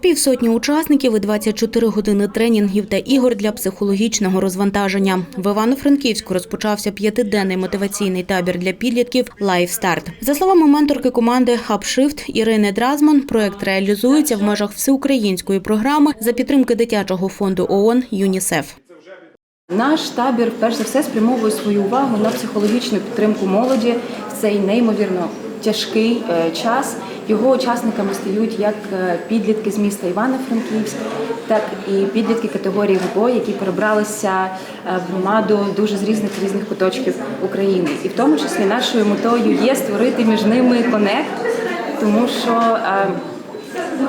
Півсотні учасників і 24 години тренінгів та ігор для психологічного розвантаження. В Івано-Франківську розпочався п'ятиденний мотиваційний табір для підлітків «Лайф Старт». За словами менторки команди «Апшифт» Ірини Дразман, проект реалізується в межах всеукраїнської програми за підтримки дитячого фонду ООН ЮНІСЕФ. Наш табір перш за все спрямовує свою увагу на психологічну підтримку молоді в цей неймовірно тяжкий е, час. Його учасниками стають як е, підлітки з міста Івано-Франківськ, так і підлітки категорії ВПО, які перебралися е, в громаду дуже з різних різних куточків України. І в тому числі нашою метою є створити між ними конект, тому що е,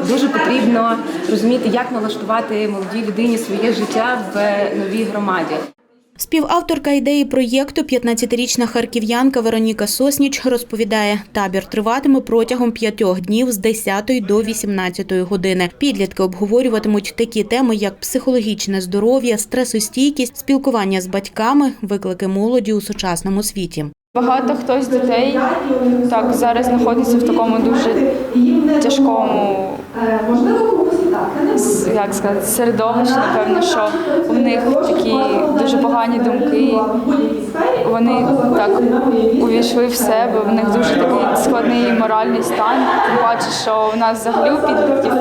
Дуже потрібно розуміти, як налаштувати молодій людині своє життя в новій громаді. Співавторка ідеї проєкту, 15-річна харків'янка Вероніка Сосніч, розповідає, табір триватиме протягом п'ятьох днів з 10 до 18 години. Підлітки обговорюватимуть такі теми, як психологічне здоров'я, стресостійкість, спілкування з батьками, виклики молоді у сучасному світі. Багато хто з дітей так зараз знаходиться в такому дуже тяжкому як сказати, середовищі, напевно, що в них такі дуже погані думки. Вони так увійшли в себе, в них дуже такий складний моральний стан. Тим паче, що в нас взагалі у підлітків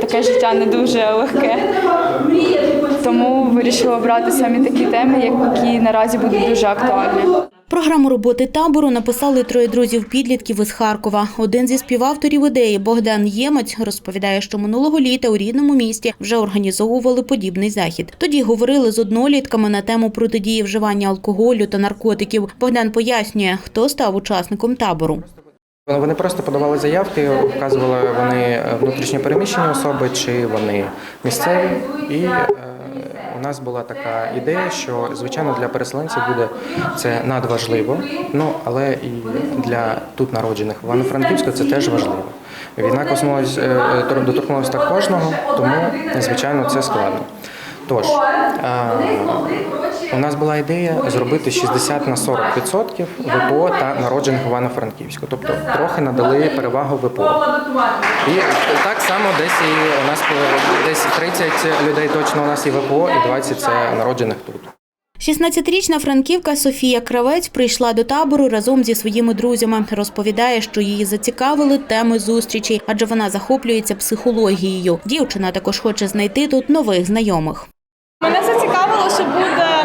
таке життя не дуже легке. Тому вирішила обрати саме такі теми, які наразі будуть дуже актуальні. Програму роботи табору написали троє друзів підлітків із Харкова. Один зі співавторів ідеї Богдан Ємець розповідає, що минулого літа у рідному місті вже організовували подібний захід. Тоді говорили з однолітками на тему протидії вживання алкоголю та наркотиків. Богдан пояснює, хто став учасником табору. Вони просто подавали заявки, вказували вони внутрішньо переміщені особи чи вони місцеві. І е, нас була така ідея, що звичайно для переселенців буде це надважливо. Ну але і для тут народжених в Івано-Франківську це теж важливо. Війна коснулась е, доторкнулася так кожного, тому звичайно це складно. Тож е, у нас була ідея зробити 60 на 40% ВПО та народжених Івано-Франківську. Тобто трохи надали перевагу ВПО. І так само десь і у нас десь 30 людей точно у нас і ВПО, і 20 це народжених тут. 16-річна франківка Софія Кравець прийшла до табору разом зі своїми друзями. Розповідає, що її зацікавили теми зустрічі, адже вона захоплюється психологією. Дівчина також хоче знайти тут нових знайомих. Мене зацікавило, що буде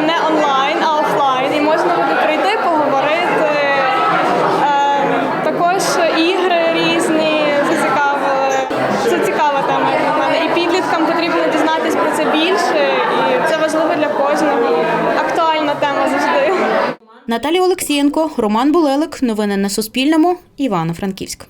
це більше, і це важливо для кожного. Актуальна тема завжди. Наталія Олексієнко, Роман Булелик. Новини на Суспільному. Івано-Франківськ.